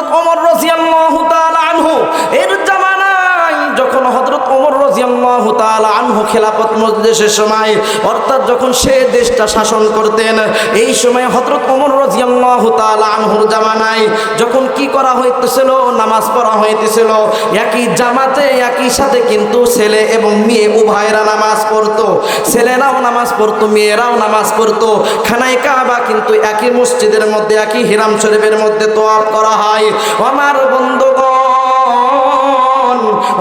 হজরত ওমর রাজিয়াল্লাহু আনহু সময়, অর্থাৎ যখন সে দেশটা শাসন করতেন, এই সময় আনহুর জামানায় যখন কি করা হইতেছিল? নামাজ পড়া হইতেছিল। একই জামাতে, একই সাথে কিন্তু ছেলে এবং মেয়ে উভয়েরা নামাজ পড়তো। ছেলেরাও নামাজ পড়তো, মেয়েরাও নামাজ পড়তো। খানায় কাবা কিন্তু একই মসজিদের মধ্যে, একই হিরাম শরীফের মধ্যে তোয়াব করা হয়। আমার বন্ধুগণ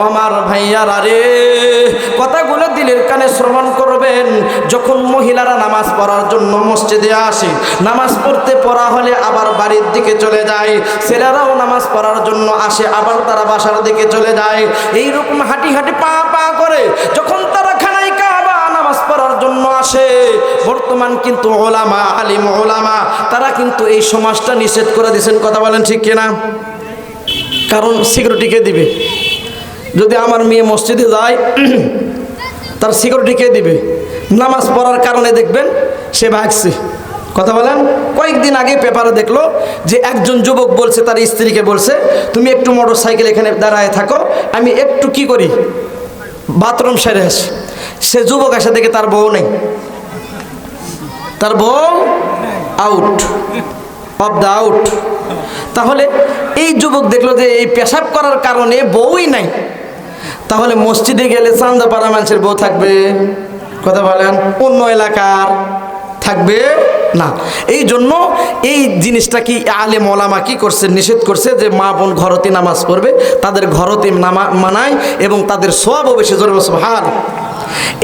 আমার ভাইয়ারা রে, কথাগুলো দিলের কানে শ্রবণ করবেন। যখন মহিলারা নামাজ পড়ার জন্য মসজিদে আসে, নামাজ পড়তে পড়া হলে আবার বাড়ির দিকে চলে যায়। ছেলেরাও নামাজ পড়ার জন্য আসে, আবার তারা বাসার দিকে চলে যায়। এই রকম হাঁটি হাঁটি পা পা করে যখন তারা খানায় কাবা নামাজ পড়ার জন্য আসে, বর্তমান কিন্তু ওলামা, আলিম ওলামা, তারা কিন্তু এই সমাজটা নিষেধ করে দিয়েছেন। কথা বলেন ঠিক কিনা? কারণ সিকিউরিটিকে দিবে। যদি আমার মেয়ে মসজিদে যায়, তার সিকিউরিটি কে দিবে? নামাজ পড়ার কারণে দেখবেন সে ভাগছে। কথা বলেন? কয়েকদিন আগে পেপারে দেখল যে একজন যুবক বলছে, তার স্ত্রীকে বলছে, তুমি একটু মোটর সাইকেল এখানে দাঁড়ায় থাকো, আমি একটু কি করি? বাথরুম সেরে আসি। সে যুবক এসে দেখে তার বউ নেই। তার বউ আউট অফ দ্য আউট তাহলে এই যুবক দেখল যে এই পেশাব করার কারণে বউই নাই। তাহলে মসজিদে গেলে চান্দা চান্দাপাড়া মানুষের বউ থাকবে? কথা বলেন, অন্য এলাকার থাকবে না। এই জন্য এই জিনিসটা কি আলে মলামা কি করছে, নিষেধ করছে যে মা বোন ঘরতে নামাজ পড়বে, তাদের ঘরতে নামা মানায় এবং তাদের সব বেশি জোর হার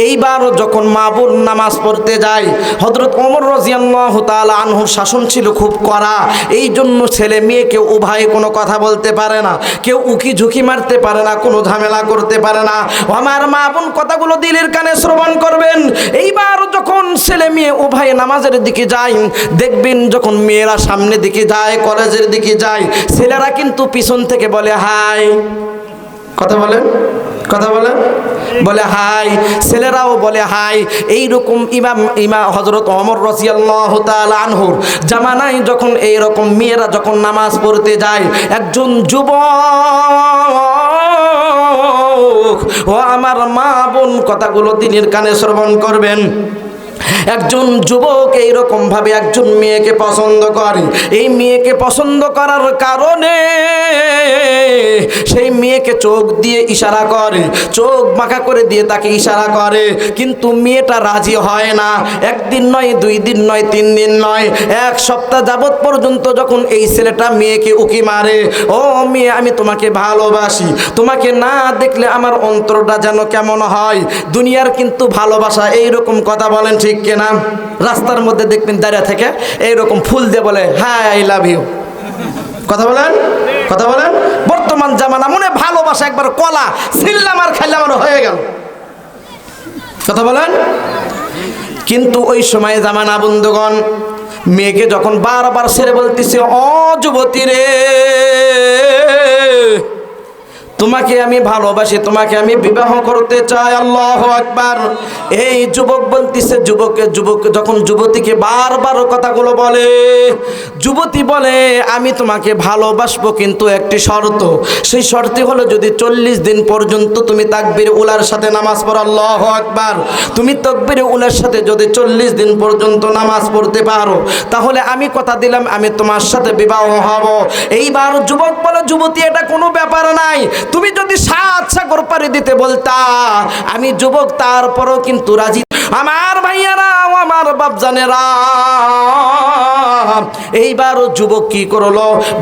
এইবার যখন মা বোন নামাজ পড়তে যায় হজরত অমর রাজিয়াল্লাহ তাআলা আনহুর শাসন ছিল খুব কড়া। এই জন্য ছেলে মেয়ে কেউ উভয়ে কোনো কথা বলতে পারে না, কেউ উকি ঝুঁকি মারতে পারে না, কোনো ঝামেলা করতে পারে না। আমার মা বোন কথাগুলো দিলের কানে শ্রবণ করবেন। এইবার যখন ছেলে মেয়ে উভয়ে নামাজের দিকে যায়, দেখবেন যখন মেয়েরা সামনের দিকে যায়, কলেজের দিকে যায়, ছেলেরা কিন্তু পিছন থেকে বলে, হাই। কথা বলেন? কথা বলে? বলে, হাই। ছেলেরাও বলে, হাই। এই রকম ইমাম, ইমা হজরত অমর রসিয়াল্লাহ আনহুর জামানায় যখন এই রকম মেয়েরা যখন নামাজ পড়তে যায়, একজন যুব ও আমার মা বোন, কথাগুলো দিনের কানে শ্রবণ করবেন। একজন যুবক এইরকম ভাবে একজন মেয়েকে পছন্দ করে। এই মেয়েকে পছন্দ করার কারণে সেই মেয়েকে চোখ দিয়ে ইশারা করে, চোখ বাঁকা করে দিয়ে তাকে ইশারা করে। কিন্তু মেয়েটা রাজি হয় না। একদিন নয়, দুই দিন নয়, তিন দিন নয়, এক সপ্তাহ যাবৎ পর্যন্ত যখন এই ছেলেটা মেয়েকে উকি মারে, ও মেয়ে, আমি তোমাকে ভালোবাসি। তোমাকে না দেখলে আমার অন্তরটা যেন কেমন হয়? দুনিয়ার কিন্তু ভালোবাসা এইরকম কথা বলেন ঠিক কিনা রাস্তার মধ্যে দেখবেন দাঁড়িয়ে থেকে, এইরকম ফুল দিয়ে বলে হ্যাঁ আই লাভ ইউ কথা বলেন? কথা বলেন? বর্তমান জামানা মনে ভালোবাসা একবার কলা ছিললাম আর খাইলাম আর হয়ে গেল। কথা বলেন? কিন্তু ওই সময় জামানা বন্ধুগণ, মেয়েকে যখন বারবার সেরে বলতেছে, অ, যুবতী রে তোমাকে আমি ভালোবাসি, তোমাকে আমি বিবাহ করতে চাই, আল্লাহ আকবার। এই যুবক বলতেছে, যুবকে, যুবক, যখন যুবতীকে বারবার কথাগুলো বলে, যুবতী বলে, আমি তোমাকে ভালোবাসবো কিন্তু একটি শর্ত। সেই শর্তে হলো যদি চল্লিশ দিন পর্যন্ত তুমি তাকবির উলার সাথে নামাজ পড়ো, আল্লাহ আকবার। তুমি তকবির উলার সাথে যদি চল্লিশ দিন পর্যন্ত নামাজ পড়তে পারো, তাহলে আমি কথা দিলাম, আমি তোমার সাথে বিবাহ হব। এইবার যুবক বলে, যুবতী, এটা কোনো ব্যাপার নাই। তুমি যদি সাত সাগর পাড়ি দিতে বলতা, আমি যুবক তারপরও কিন্তু রাজি। আমার ভাইয়ারা আমার বাপজানেরা এইবার যুবক কি করল?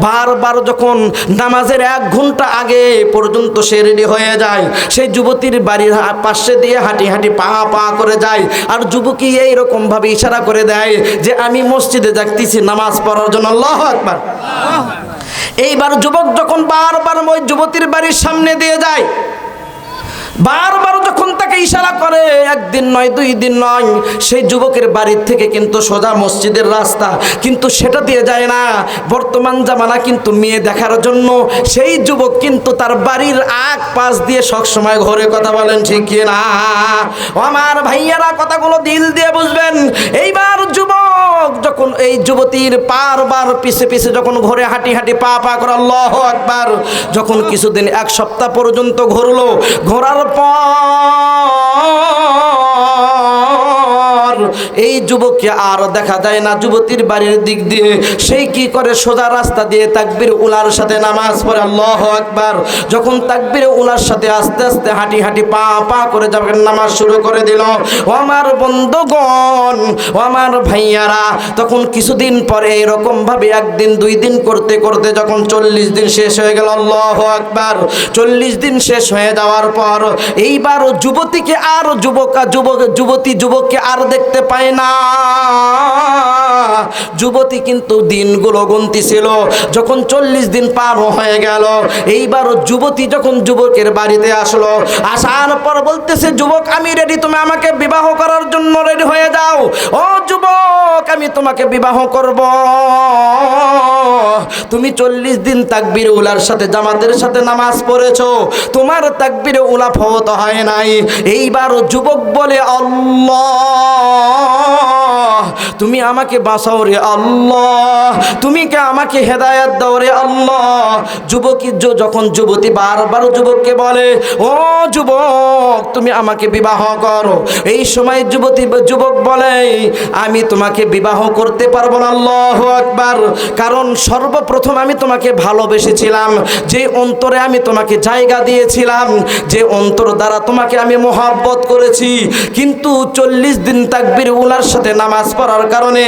বারবার যখন নামাজের এক ঘণ্টা আগে পর্যন্ত সে রেডি হয়ে যায়, সেই যুবতীর বাড়ির পাশে দিয়ে হাঁটি হাঁটি পা পা করে যায়। আর যুবকী এইরকম ভাবে ইশারা করে দেয় যে, আমি মসজিদে যাচ্ছি নামাজ পড়ার জন্য। আল্লাহ একবার এইবার যুবক যখন বারবার ওই যুবতীর বাড়ির সামনে দিয়ে যায় বারবার যখন তাকে ইশারা করে, একদিন নয়, দুই দিন নয়, সেই যুবকের বাড়ির থেকে কিন্তু সোজা মসজিদের রাস্তা, কিন্তু সেটা দিয়ে যায় না। বর্তমান জামানা কিন্তু মেয়ে দেখার জন্য, সেই যুবক কিন্তু তার বাড়ির আগ পাশ দিয়ে সবসময় ঘরে কথা বলেন, ঠিক না? আমার ভাইয়ারা কথাগুলো দিল দিয়ে বুঝবেন, এইবার যুবক যখন এই যুবতীর বারবার পিছে পিছে যখন ঘরে হাঁটি হাঁটি পা পা করে, আল্লাহ একবার যখন কিছুদিন এক সপ্তাহ পর্যন্ত ঘুরলো, ঘোরার পর এই যুবককে আর দেখা যায় না। যুবতীর বাড়ির দিক দিয়ে সেই কি করে সোজা রাস্তা দিয়ে তাকবির উলার সাথে নামাজ পড়ে? আল্লাহ একবার যখন তাকবির উলার সাথে আস্তে আস্তে হাঁটি হাঁটি পা পা করে যাবেন নামাজ শুরু করে দিল, ও আমার বন্ধুগণ, ও আমার ভাইয়ারা, তখন কিছুদিন পরে এরকম ভাবে একদিন, দুই দিন করতে করতে যখন চল্লিশ দিন শেষ হয়ে গেল, আল্লাহ একবার চল্লিশ দিন শেষ হয়ে যাওয়ার পর এইবার যুবতীকে আর যুবক যুবক, যুবতী যুবককে আর দেখতে পায় না। যুবতী কিন্তু দিনগুলো গুনতি ছিল যখন চল্লিশ দিন পার হয়ে গেল, এইবার যুবতী যখন যুবকের বাড়িতে আসলো, আসার পর বলতেছে, যুবক, আমি রেডি তুমি আমাকে বিবাহ করার জন্য রেডি হয়ে যাও। ও যুবক, আমি তোমাকে বিবাহ করব। তুমি চল্লিশ দিন তাকবির উলার সাথে, জামাতের সাথে নামাজ পড়েছ, তোমার তাকবির উলা ফত হয় নাই। এইবার যুবক বলে, আল্লাহ! তুমি আমাকে বাঁচাও রে আল্লাহ, তুমি কে আমাকে হেদায়াত দাও রে আল্লাহ। যুবকী যখন যুবতী, বারবার যুবককে বলে, ও যুবক, তুমি আমাকে বিবাহ করো। এই সময় যুবতী, যুবক বলে, আমি তোমাকে বিবাহ করতে পারব না, আল্লাহ একবার কারণ সর্বপ্রথম আমি তোমাকে ভালোবেসেছিলাম, যে অন্তরে আমি তোমাকে জায়গা দিয়েছিলাম, যে অন্তর দ্বারা তোমাকে আমি মোহাব্বত করেছি। কিন্তু চল্লিশ দিন তাকবির উলার সাথে নামাজ পড়ার কারণে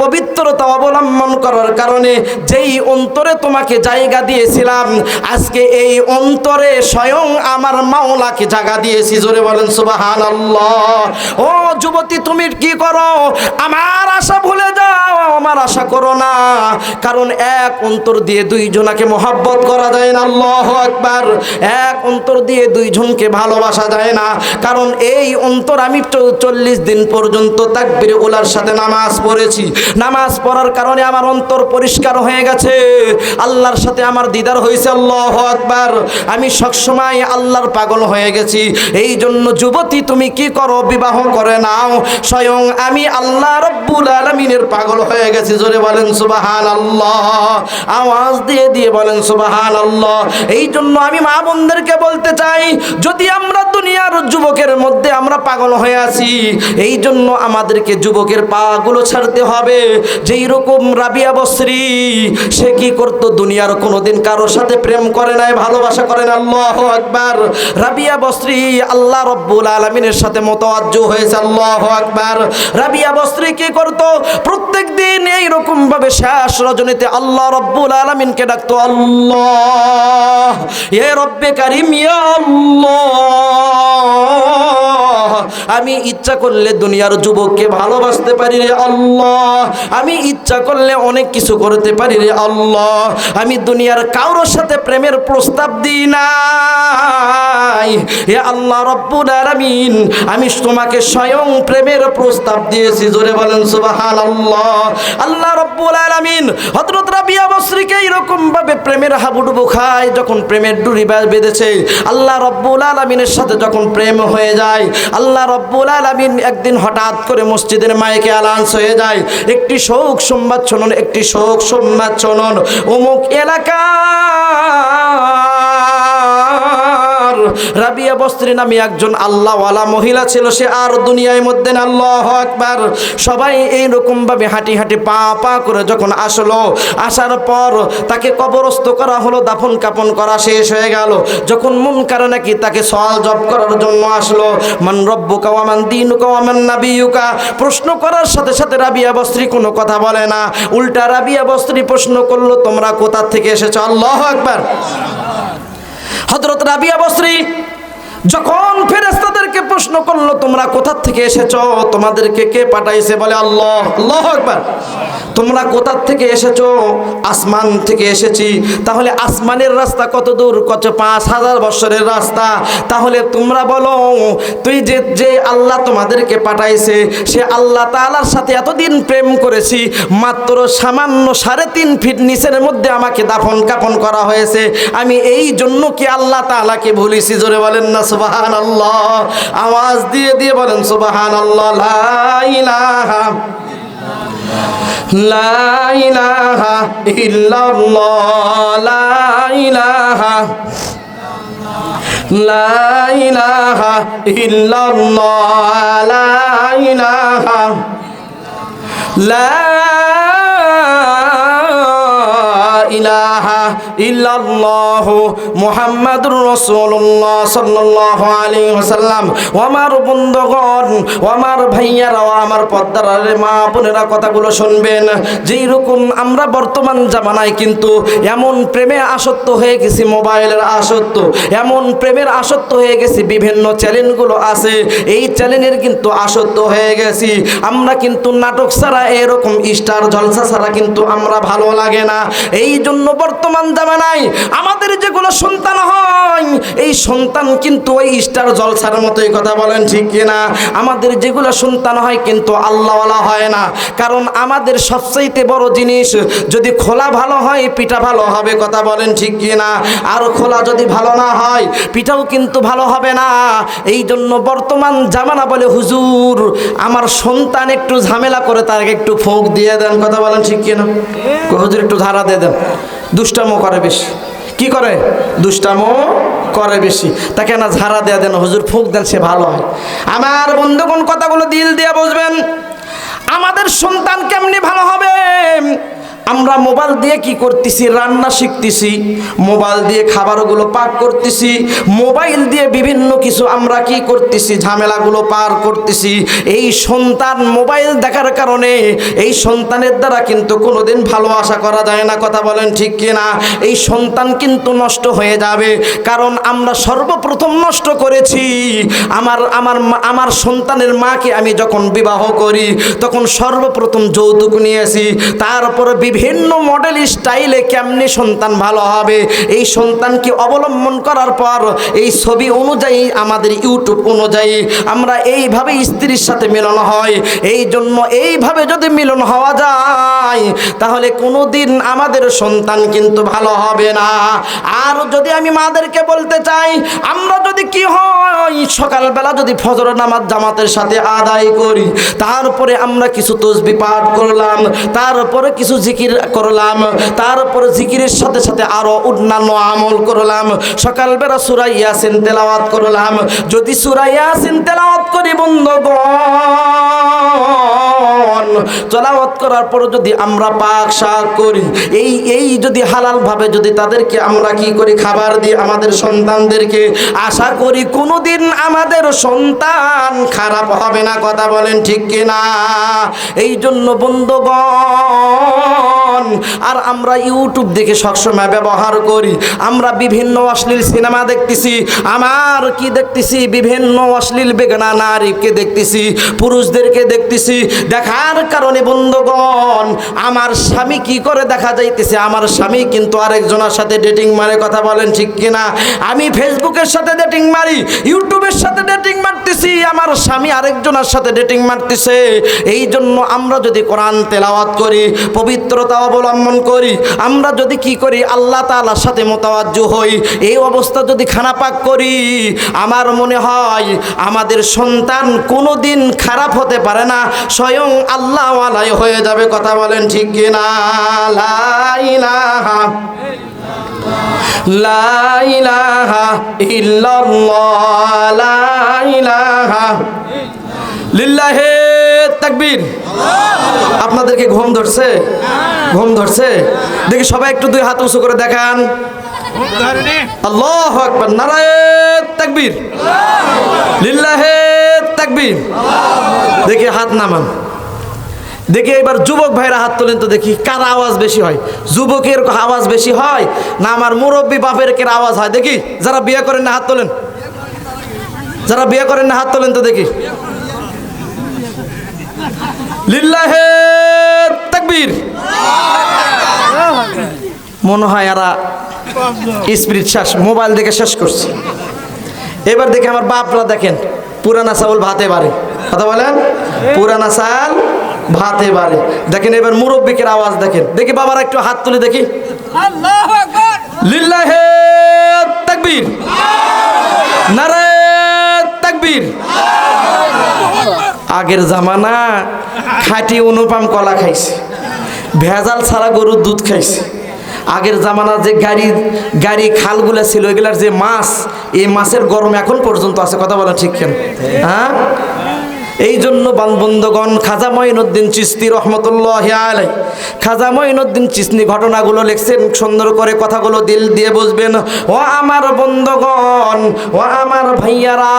পবিত্রতা অবলম্বন করার কারণে যেই অন্তরে তোমাকে জায়গা দিয়েছিলাম, আজকে এই অন্তরে স্বয়ং আমার মাওলাকে জায়গা দিয়েছি। জোরে বলেন সুবাহান ও যুবতী, তুমি কি করো? আমার আশা ভুলে যাও, আমার আশা করো না। কারণ এক অন্তর দিয়ে দুইজনাকে মোহাব্বত করা যায় না, আল্লাহ একবার এক অন্তর দিয়ে দুইজনকে ভালোবাসা যায় না। কারণ এই অন্তর আমি চল্লিশ দিন পর্যন্ত তাকবির ওলার সাথে নামাজ পড়েছি। নামাজ পড়ার কারণে আমার অন্তর পরিষ্কার হয়ে গেছে। আল্লাহর সাথে আমার দিদার হয়েছে, আল্লাহ একবার আমি সবসময় আল্লাহর পাগল হয়ে গেছি। এই জন্য যুবতী, তুমি কি করো? বিবাহ করে নাও। স্বয়ং আমি আল্লাহ রব্বুল আলমিনের পাগল হয়ে গেছি। জোরে বলেন সুবাহান আল্লাহ আওয়াজ দিয়ে দিয়ে বলেন সুবাহান আল্লাহ এই জন্য আমি মা বোনদেরকে বলতে চাই, যদি আমরা দুনিয়ার যুবকের মধ্যে আমরা পাগল হয়ে আছি। এই জন্য আমাদেরকে যুবকের পাগুলো ছাড়তে হবে। যেই রকম রাবিয়া বসরি, সে কি করতো দুনিয়ার কোনোদিন কারোর সাথে প্রেম করে নাই, ভালোবাসা করে না আল্লাহ একবার রাবিয়া বসরি আল্লাহ রব্বুল আলমিনের সাথে মতো মতওয়াজ্জ হয়েছে। আল্লাহ একবার রাবিয়া বসরি কি করতো? প্রত্যেক দিন এইরকম ভাবে শেষ রজনীতে আল্লাহ রব্বুল আলমিনকে ডাকতো, আল্লাহ, এ রব্বে কারিম, ইয়া আল্লাহ। আমি ইচ্ছা করলে দুনিয়ার যুবককে ভালোবাসতে পারি রে আল্লাহ, আমি ইচ্ছা করলে অনেক কিছু করতে পারি রে আল্লাহ, আমি দুনিয়ার কারোর সাথে প্রেমের প্রস্তাব দিই হে আল্লাহ রব্বুল আলামিন, আমি তোমাকে স্বয়ং প্রেমের প্রস্তাব দিয়েছি। জোরে বলেন, সুবহানাল্লাহ। আল্লাহ রব্বুল আলামিন, হযরত রাবিয়া বসরিকে এরকম ভাবে প্রেমের হাবুডুবু খায়, যখন প্রেমের ডুরি বেঁধেছে। আল্লাহ রব্বুল আলামিনের সাথে যখন প্রেম হয়ে যায়, আল্লাহ রব্বুল আলামিন একদিন হঠাৎ করে মসজিদের মাইকে আলান্স হয়ে যায়। একটি শোক সংবাদ শুনুন, একটি শোক সংবাদ শুনুন। অমুক এলাকা রাবিয়া বস্ত্রী নামে একজন আল্লাহওয়ালা মহিলা ছিল, সে আর দুনিয়ার মধ্যে আল্লাহ একবার সবাই এইরকম ভাবে হাঁটি হাঁটি পা পা করে যখন আসলো, আসার পর তাকে কবরস্থ করা হলো, দাফন কাপন করা শেষ হয়ে গেল। যখন মন কারে নাকি তাকে সওয়াল জব করার জন্য আসলো, মান রব্বুকা ওয়ামান দিনুকা ওয়ামান নাবিয়ুকা, প্রশ্ন করার সাথে সাথে রাবিয়া বস্ত্রী কোনো কথা বলে না। উল্টা রাবিয়া বস্ত্রী প্রশ্ন করল, তোমরা কোথা থেকে এসেছ? আল্লাহ একবার হজরত রাবিয়া বসরি যখন তাদেরকে প্রশ্ন করল, তোমরা কোথা থেকে এসেছ? তোমাদেরকে কে পাঠাইছে? বলে আল্লাহ। আল্লাহ একবার তোমরা কোথা থেকে এসেছ? আসমান থেকে এসেছি। তাহলে আসমানের রাস্তা কত দূর কত পাঁচ হাজার বছরের রাস্তা? তাহলে তোমরা বলো, তুই যে যে আল্লাহ তোমাদেরকে পাঠাইছে, সে আল্লাহ তাআলার সাথে এতদিন প্রেম করেছি, মাত্র সামান্য সাড়ে তিন ফিট নিচের মধ্যে আমাকে দাফন কাফন করা হয়েছে। আমি এই জন্য কি আল্লাহ তাআলাকে ভুলিছি? জোরে বলেন না সুবাহান আল্লাহ আওয়াজ দিয়ে দিয়ে বলেন সুবাহান আল্লাহ লা ইলাহা লা ইলাহা ইল্লাল্লাহ, লা ইলাহা লা ইলাহা ইল্লাল্লাহ, লা লা ইলাহা ইল্লাল্লাহ ও আমার বন্ধুগণ, ও আমার ভাইয়ারা, ও আমার পদ্মারে মা বোনেরা কথাগুলো শুনবেন। যেই রকম আমরা বর্তমান জামানায় কিন্তু এমন প্রেমে আসক্ত হয়ে গেছি, মোবাইলের আসক্ত। এমন প্রেমের আসক্ত হয়ে গেছি, বিভিন্ন চ্যানেলগুলো আছে, এই চ্যানেলের কিন্তু আসক্ত হয়ে গেছি। আমরা কিন্তু নাটক ছাড়া এরকম স্টার জলসা ছাড়া কিন্তু আমরা ভালো লাগে না। এই জন্য বর্তমান জামানায় আমাদের যেগুলো সন্তান হয়, এই সন্তান কিন্তু ওই স্টার জলসার মতোই কথা বলেন, ঠিক কিনা আমাদের যেগুলো সন্তান হয় কিন্তু আল্লাহওয়ালা হয় না। কারণ আমাদের সবচাইতে বড় জিনিস, যদি খোলা ভালো হয়, পিঠা ভালো হবে কথা বলেন, ঠিক কিনা আর খোলা যদি ভালো না হয়, পিঠাও কিন্তু ভালো হবে না। এই জন্য বর্তমান জামানা বলে, হুজুর, আমার সন্তান একটু ঝামেলা করে তাকে একটু ফোঁক দিয়ে দেন, কথা বলেন, ঠিক কিনা হুজুর, একটু ধারা দিয়ে দেন। দুষ্টামো করে বেশি। কি করে? দুষ্টামো করে বেশি। তাকে না ঝাড়া দেয়া দেন, হুজুর ফুক দেন, সে ভালো হয়। আমার বন্ধুগণ কথাগুলো দিল দিয়ে বুঝবেন আমাদের সন্তান কেমনি ভালো হবে? আমরা মোবাইল দিয়ে কি করতেছি? রান্না শিখতেছি। মোবাইল দিয়ে খাবারগুলো পাক করতেছি। মোবাইল দিয়ে বিভিন্ন কিছু আমরা কি করতেছি? ঝামেলাগুলো পার করতেছি। এই সন্তান মোবাইল দেখার কারণে এই সন্তানের দ্বারা কিন্তু কোনোদিন ভালো আশা করা যায় না। কথা বলেন ঠিক কিনা? এই সন্তান কিন্তু নষ্ট হয়ে যাবে। কারণ আমরা সর্বপ্রথম নষ্ট করেছি। আমার আমার আমার সন্তানের মাকে আমি যখন বিবাহ করি, তখন সর্বপ্রথম যৌতুক নিয়েছি। তারপরে বিভিন্ন মডেল স্টাইলে কেমনি সন্তান ভালো হবে? এই সন্তানকে অবলম্বন করার পর এই ছবি অনুযায়ী, আমাদের ইউটিউব অনুযায়ী আমরা এইভাবে স্ত্রীর সাথে মিলন হয়। এই জন্য এইভাবে যদি মিলন হওয়া যায়, তাহলে কোনোদিন আমাদের সন্তান কিন্তু ভালো হবে না। আর যদি আমি মাদেরকে বলতে চাই, আমরা যদি কি হয়, সকালবেলা যদি ফজর নামাজ জামাতের সাথে আদায় করি, তারপরে আমরা কিছু তসবি পাঠ করলাম, তারপরে কিছু জিকির করলাম, তারপর জিকিরের সাথে সাথে আরও অন্যান্য আমল করলাম। সকালবেলা সুরা ইয়াসিন তেলাওয়াত করলাম। যদি সুরা ইয়াসিন তেলাওয়াত করি, বন্ধুগণ, তেলাওয়াত করার পর যদি আমরা পাক শাক করি, এই এই যদি হালাল ভাবে যদি তাদেরকে আমরা কি করি, খাবার দিই আমাদের সন্তানদেরকে, আশা করি কোনোদিন আমাদের সন্তান খারাপ হবে না, কথা বলেন ঠিক কিনা? এই জন্য বন্ধুগণ আর আমরা ইউটিউব দেখে সবসময় ব্যবহার করি। আমরা বিভিন্ন অশ্লীল সিনেমা দেখতেছি। আমার কি দেখতেছি? বিভিন্ন অশ্লীল বেগনা নারীকে দেখতেছি, পুরুষদেরকে দেখতেছি। দেখার কারণে বন্ধুগণ, আমার স্বামী কি করে দেখা যাইতেছে? আমার স্বামী কিন্তু আরেকজনের সাথে ডেটিং মারে কথা বলেন ঠিক কিনা? আমি ফেসবুকের সাথে ডেটিং মারি, ইউটিউবের সাথে ডেটিং মারতেছি, আমার স্বামী আরেকজনের সাথে ডেটিং মারতেছে। এই জন্য আমরা যদি কোরআন তেলাওয়াত করি, পবিত্রতা অবলম্বন করি। আমরা যদি কি করি, আল্লাহ তাআলার সাথে মোতাবাজ্য হই। এই অবস্থা যদি খানা পাক করি, আমার মনে হয় আমাদের সন্তান কোনো দিন খারাপ হতে পারে না। স্বয়ং আল্লাহ আলাই হয়ে যাবে, কথা বলেন ঠিক কিনা? লা ইলাহা ইল্লাল্লাহ, লা ইলাহা লিল্লাহে তাকবীর। আপনাদেরকে ঘুম ধরছে? ঘুম ধরছে? দেখি সবাই একটু দুই হাত উঁচু করে দেখান। আল্লাহ আকবার নারায়ণ তাকবীর। লিল্লাহে তাকবীর। দেখি হাত নামান। দেখি এবার যুবক ভাইরা হাত তোলেন তো দেখি কার আওয়াজ বেশি হয়। যুবকের আওয়াজ বেশি হয় না আমার মুরব্বী বাপের কের আওয়াজ হয়। দেখি, যারা বিয়ে করেন না হাত তোলেন। যারা বিয়ে করেন না হাত তোলেন তো দেখি। লিল্লাহে তাকবীর। মনে হয় এরা স্পিরিট শ্বাস মোবাইল দেখে শেষ করছে। এবার দেখে আমার বাপরা দেখেন পুরানা চাউল ভাতে বাড়ে। কথা বলেন? পুরানা চাল ভাতে বাড়ে। দেখেন এবার মুরব্বিকের আওয়াজ দেখেন। দেখি বাবার একটু হাত তুলে দেখি। লিল্লাহে তাকবীর। নারে তাকবীর। আগের জামানা, খাঁটি অনুপাম কলা খাইছে, ভেজাল ছাড়া গরুর দুধ খাইছে। আগের জামানা যে গাড়ি গাড়ি খালগুলো ছিল, এগুলার যে মাছ, এই মাছের গরম এখন পর্যন্ত আছে, কথা বলা ঠিক কেন? হ্যাঁ? এই জন্য বন্ধগণ খাজা মঈনুদ্দিন চিস্তি রহমতুল্লাহ আলাই খাজা মঈনুদ্দিন চিস্তি ঘটনাগুলো লিখছেন, সুন্দর করে কথাগুলো দিল দিয়ে বুঝবেন। ও আমার বন্ধগণ, ও আমার ভাইয়ারা,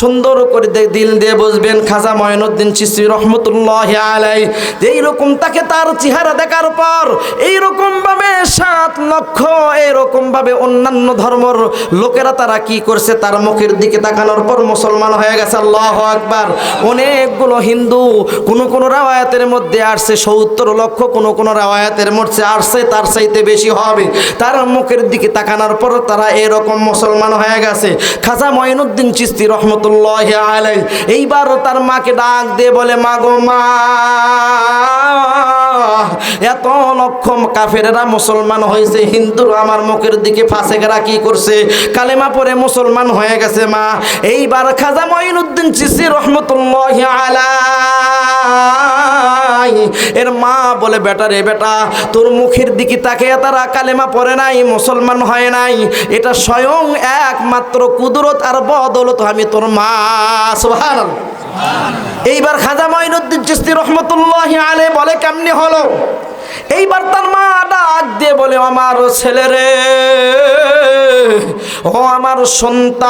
সুন্দর করে দিল দিয়ে বুঝবেন, খাজা মঈনুদ্দিন চিস্তি রহমতুল্লাহ আলাই এইরকম তাকে তার চেহারা দেখার পর, এইরকম ভাবে সাত লক্ষ এরকম ভাবে অন্যান্য ধর্মর লোকেরা তারা কি করছে, তার মুখের দিকে তাকানোর পর মুসলমান হয়ে গেছে, আল্লাহ আকবার। অনেকগুলো হিন্দু, কোন কোন রাওয়ায়াতের মধ্যে আসছে সত্তর লক্ষ, কোন কোন রাওয়ায়াতের মধ্যে আসছে, তার চাইতে বেশি হবে। তার মুখের দিকে তাকানোর পর তারা এরকম মুসলমান হয়ে গেছে। খাজা মঈনুদ্দিন চিস্তি রহমতুল্লাহ আলাই এইবারও তার মাকে ডাক দিয়ে বলে, মাগো মা এত লক্ষ কাফেরেরা মুসলমান হয়েছে, হিন্দুরা আমার মুখের দিকে ফাঁসে গেরা কি করছে? কালেমা পরে মুসলমান হয়ে গেছে মা। এইবার খাজা মঈনুদ্দিন চিসি রহমতুল্লাহ আলাই, এর মা বলে, বেটা রে বেটা, তোর মুখের দিকে তাকে তারা কালেমা পড়ে নাই, মুসলমান হয় নাই। এটা স্বয়ং একমাত্র কুদরত আর বদলত আমি তোর মা। সুবহানাল্লাহ। এইবার খাজা মঈনুদ্দিন চিস্তি রহমতুল্লাহ আলে বলে কেমনি হলো? এইবার তার মা ডাক দিয়ে বলে, আমার ছেলে রে, ও আমার সন্তান।